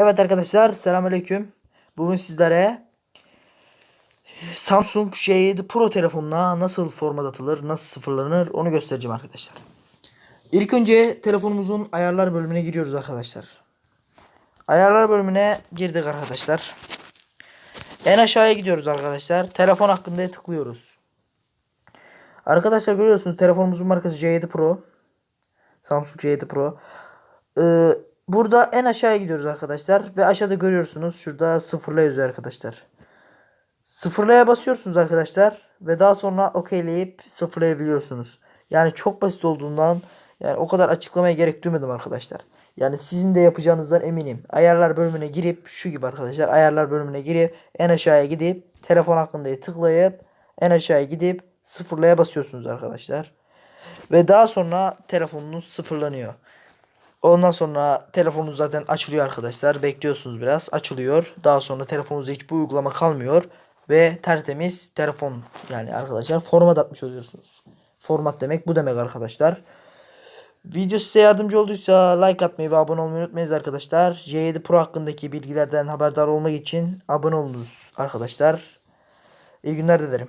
Evet arkadaşlar selamünaleyküm. Bugün sizlere Samsung J7 Pro telefonuna nasıl format atılır, nasıl sıfırlanır onu göstereceğim arkadaşlar. İlk önce telefonumuzun ayarlar bölümüne giriyoruz arkadaşlar. Ayarlar bölümüne girdik arkadaşlar. En aşağıya gidiyoruz arkadaşlar. Telefon hakkında tıklıyoruz. Arkadaşlar görüyorsunuz telefonumuzun markası J7 Pro. Samsung J7 Pro. Ee, burada en aşağıya gidiyoruz arkadaşlar. Ve aşağıda görüyorsunuz. Şurada sıfırla arkadaşlar. Sıfırlaya basıyorsunuz arkadaşlar. Ve daha sonra okeyleyip sıfırlayabiliyorsunuz. Yani çok basit olduğundan yani o kadar açıklamaya gerek duymadım arkadaşlar. Yani sizin de yapacağınızdan eminim. Ayarlar bölümüne girip şu gibi arkadaşlar. Ayarlar bölümüne girip en aşağıya gidip telefon hakkında tıklayıp en aşağıya gidip sıfırlaya basıyorsunuz arkadaşlar. Ve daha sonra telefonunuz sıfırlanıyor. Ondan sonra telefonunuz zaten açılıyor arkadaşlar. Bekliyorsunuz biraz. Açılıyor. Daha sonra telefonunuzda hiçbir uygulama kalmıyor. Ve tertemiz telefon yani arkadaşlar format atmış oluyorsunuz. Format demek bu demek arkadaşlar. Video size yardımcı olduysa like atmayı ve abone olmayı unutmayınız arkadaşlar. J7 Pro hakkındaki bilgilerden haberdar olmak için abone olunuz arkadaşlar. İyi günler dilerim.